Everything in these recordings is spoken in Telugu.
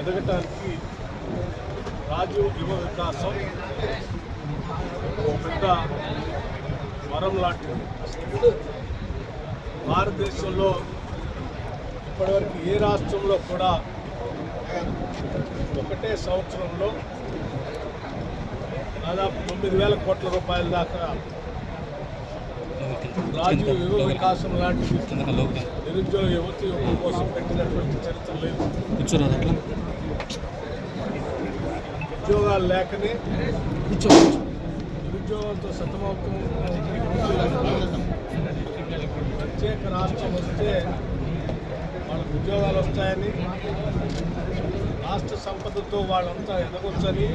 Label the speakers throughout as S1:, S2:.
S1: ఎదగటానికి రాజీవ్ యువ వికాసం ఒక పెద్ద వరం లాంటిది. భారతదేశంలో ఇప్పటివరకు ఏ రాష్ట్రంలో కూడా ఒకటే సంవత్సరంలో దాదాపు తొమ్మిది వేల కోట్ల రూపాయల దాకా రాజీవ్ యువ వికాసం లాంటి నిరుద్యోగ యువతి యువకుల కోసం పెట్టినటువంటి చరిత్ర లేదు. ఉద్యోగాలు లేకనే
S2: కూర్చో
S1: నిరుద్యోగంతో సతమవుతూ ప్రత్యేక రాష్ట్రం వస్తే వాళ్ళకు ఉద్యోగాలు వస్తాయని రాష్ట్ర సంపదతో వాళ్ళంతా ఎదగొచ్చని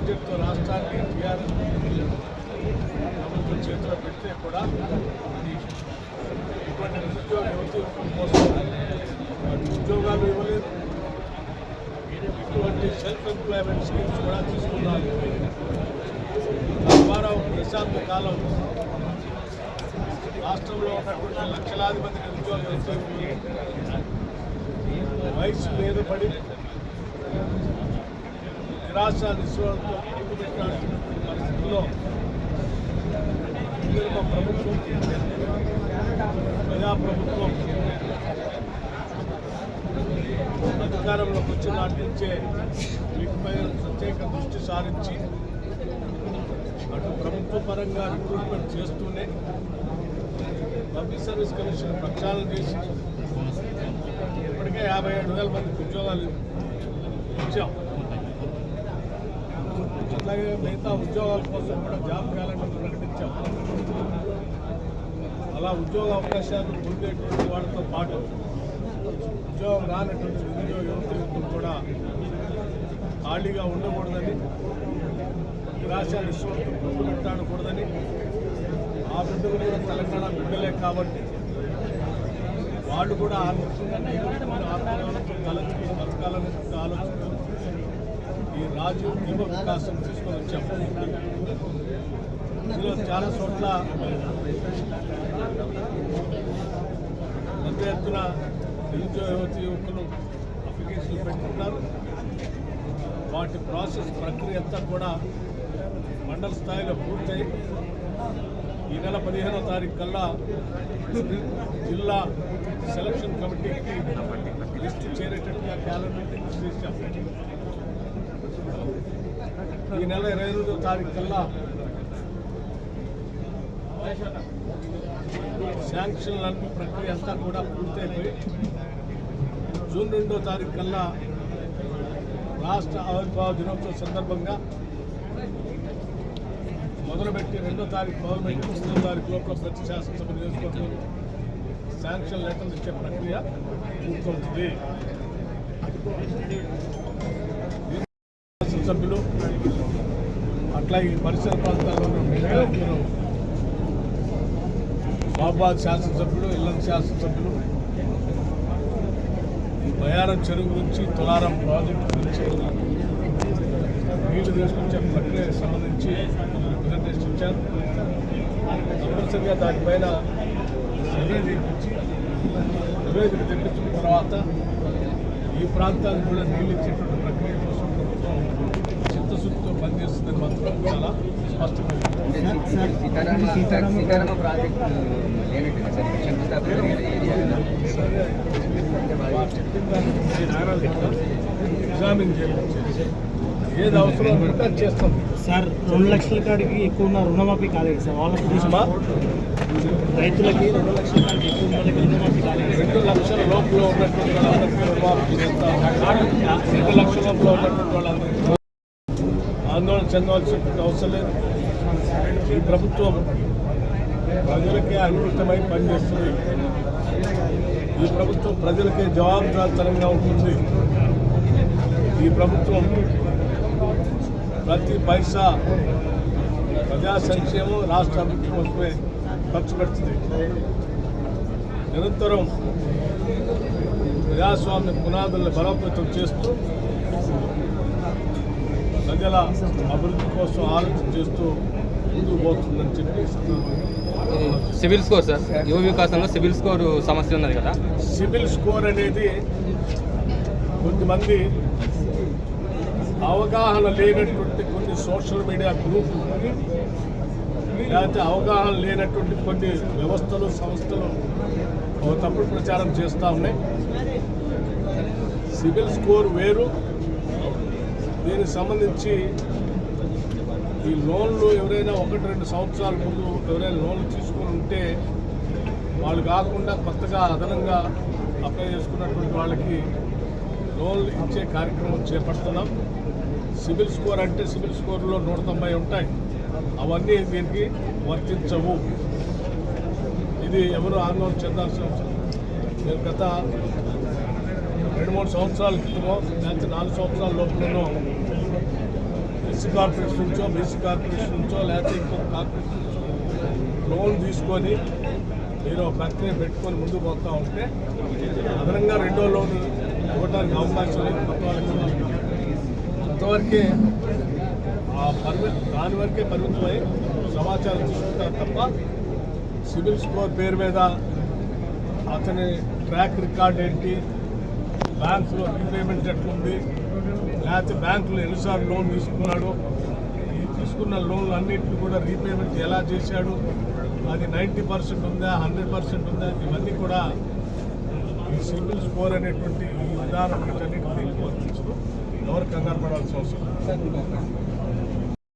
S1: బడ్జెట్తో రాష్ట్రాన్ని టీఆర్ఎస్ ప్రభుత్వం చేతిలో పెడితే కూడా ఇటువంటి నిరుద్యోగ యువతి కోసం ఉద్యోగాలు ఇవ్వలేదు. ఇటువంటి సెల్ఫ్ ఎంప్లాయ్మెంట్ స్కీమ్స్ కూడా తీసుకున్నారు. తద్వారా ఒక దశాబ్ద కాలం. రాష్ట్రంలో ఉన్నటువంటి లక్షలాది మంది నిరుద్యోగ యువతులు వయసు మీద పడి నిరాశ నిస్సులతో పెట్టిన పరిస్థితుల్లో మా ప్రభుత్వం ప్రజాప్రభుత్వం అధికారంలోకి వచ్చిన నాటి నుంచే వీటిపై ప్రత్యేక దృష్టి సారించి అటు ప్రభుత్వ పరంగా రిక్రూట్మెంట్ చేస్తూనే పబ్లిక్ సర్వీస్ కమిషన్ ప్రక్షాళన చేసి ఇప్పటికే యాభై ఏడు వేల మందికి ఉద్యోగాలు ఇచ్చాం. అట్లాగే మిగతా ఉద్యోగాల కోసం కూడా జాబ్ క్యాలెండర్ ప్రకటించాం. అలా ఉద్యోగ అవకాశాలు పొందేటువంటి వాళ్ళతో పాటు ఉద్యోగం రానటువంటి నిరుద్యోగ యువతులకు కూడా ఖాళీగా ఉండకూడదని నిరాశ నిస్వంతో పెట్టాడకూడదని ఆ బిడ్డలు కూడా తెలంగాణ బిడ్డలే కాబట్టి వాళ్ళు కూడా ఆర్థికంగా నిలబడుకుని బతకాలనే ఆలోచనతో ఈ రాజు యువ వికాసం తీసుకొని వచ్చాం ఇందులో చాలా చోట్ల పెద్ద ఎత్తున నిరుద్యోగ యువతి యువకులు అప్లికేషన్లు పెట్టుకుంటారు. వాటి ప్రాసెస్ ప్రక్రియ అంతా కూడా మండల స్థాయిలో పూర్తయి. ఈ నెల పదిహేనో తారీఖు కల్లా జిల్లా సెలక్షన్ కమిటీకి లిస్టు చేరేటట్టుగా క్యాలెండర్ చేశాం ఈ నెల ఇరవై ఎనిమిదో తారీఖు కల్లా శాంక్షన్లన్నీ ప్రక్రియ అంతా కూడా పూర్తయిపోయి జూన్ రెండో తారీఖు కల్లా రాష్ట్ర ఆవిర్భావ దినోత్సవం సందర్భంగా మొదలుపెట్టి రెండో తారీఖు మొదలుపెట్టి తొమ్మిదో తారీఖు లోపల ప్రతి శాసనసభ నియోజకవర్గం శాంక్షన్ లెటర్లు ఇచ్చే ప్రక్రియ పూర్తవుతుంది. శాసనసభ్యులు అట్లాగే పరిసర ప్రాంతాల్లో ఉన్న విద్యార్థులు బాబాద్ శాసనసభ్యులు ఇల్లం శాసనసభ్యులు బయారం చెరువు గురించి తులారం ప్రాజెక్టు గురించి నీళ్ళు తీసుకొచ్చే ప్రక్రియ సంబంధించి రిప్రజెంటేషన్ ఇచ్చారు. తప్పనిసరిగా దానిపైన సర్వే నివేదిక తెప్పించిన తర్వాత ఈ ప్రాంతానికి కూడా నీళ్ళు ఇచ్చేటువంటి ప్రక్రియ కోసం ప్రభుత్వం చిత్తశుద్ధితో పనిచేస్తుందని మాత్రం చాలా స్పష్టమైంది
S3: సీతారామ సీతారామ ప్రాజెక్టు లేనట్టు సార్ శంకుస్థాపన జరిగిన ఏరియా
S1: సరే వారు చెప్పిన దాన్ని ఎగ్జామిన్ ఏది అవసరం ఉంటే అది చేస్తాం.
S4: సార్ రెండు లక్షల కాడికి ఎక్కువ ఉన్న రుణమాఫీ కాలేదు సార్. వాళ్ళకి
S1: అమ్మా,
S4: రైతులకి రెండు లక్షల కాడికి ఎక్కువ ఉన్న వాళ్ళకి రుణమాఫీ కాలేదు
S1: రెండు లక్షల లోపల ఉన్నటువంటి వాళ్ళందరికీ రుణమాఫీ చేస్తాం. రెండు లక్షల లోపల ఉన్నటువంటి వాళ్ళందరికీ ఆందోళన చెందవలసిన అవసరం లేదు. ఈ ప్రభుత్వం ప్రజలకే అంకితమై పనిచేస్తుంది. ఈ ప్రభుత్వం ప్రజలకే జవాబుదారితనంగా ఉంటుంది. ఈ ప్రభుత్వం ప్రతి పైసా ప్రజా సంక్షేమం రాష్ట్ర అభివృద్ధి కోసమే ఖర్చు పెడుతుంది. నిరంతరం ప్రజాస్వామ్య పునాదులను బలోపేతం చేస్తూ ప్రజల అభివృద్ధి కోసం ఆలోచన చేస్తూ ముందుకు పోతుందని చెప్పి
S2: సివిల్ స్కోర్ సార్. యువ వికాసంలో సివిల్ స్కోర్ సమస్య ఉన్నది కదా.
S1: సివిల్ స్కోర్ అనేది కొద్దిమంది అవగాహన లేనటువంటి కొన్ని సోషల్ మీడియా గ్రూపులు లేకపోతే అవగాహన లేనటువంటి కొన్ని వ్యవస్థలు సంస్థలు తప్పుడు ప్రచారం చేస్తూ ఉన్నాయి. సివిల్ స్కోర్ వేరు దీనికి సంబంధించి ఈ లోన్లు ఎవరైనా ఒకటి రెండు సంవత్సరాల ముందు ఎవరైనా లోన్లు తీసుకొని ఉంటే వాళ్ళు కాకుండా కొత్తగా అదనంగా అప్లై చేసుకున్నటువంటి వాళ్ళకి లోన్లు ఇచ్చే కార్యక్రమం చేపడుతున్నాం. సిబిల్ స్కోర్ అంటే సిబిల్ స్కోర్లో నూట తొంభై ఉంటాయి. అవన్నీ దీనికి వర్తించవు. ఇది ఎవరు ఆందోళన చెందాల్సిన అవసరం నేను గత రెండు మూడు సంవత్సరాల క్రితమో లేకపోతే నాలుగు సంవత్సరాల లోపలనో ఎస్సీ కార్పొరేషన్ నుంచో బీసీ కార్పొరేషన్ నుంచో లేకపోతే ఇంకొక కార్పొరేషన్ నుంచో లోన్ తీసుకొని మీరు ప్రక్రియ పెట్టుకొని ముందుకు వస్తూ ఉంటే అదనంగా రెండో లోన్ ఇవ్వడానికి అవకాశం లేదు. కొత్త వాళ్ళకి అంతవరకే ఆ పరిమితి దాని వరకే పరిమితమై సమాచారం తీసుకుంటారు తప్ప సివిల్ స్కోర్ పేరు మీద అతని ట్రాక్ రికార్డ్ ఏంటి బ్యాంకులో రీపేమెంట్ ఎట్లుంది? లేకపోతే బ్యాంకులు ఎన్నిసార్లు లోన్ తీసుకున్నాడు? ఈ తీసుకున్న లోన్లు అన్నింటిని కూడా రీపేమెంట్ ఎలా చేశాడు? అది నైంటీ పర్సెంట్ ఉందా హండ్రెడ్ పర్సెంట్ ఉందా? ఇవన్నీ కూడా ఈ సివిల్ స్కోర్ అనేటువంటి ఈ విధానం వీటన్నిటిని వర్తించదు ఎవరు కంగారు పడాల్సిన అవసరం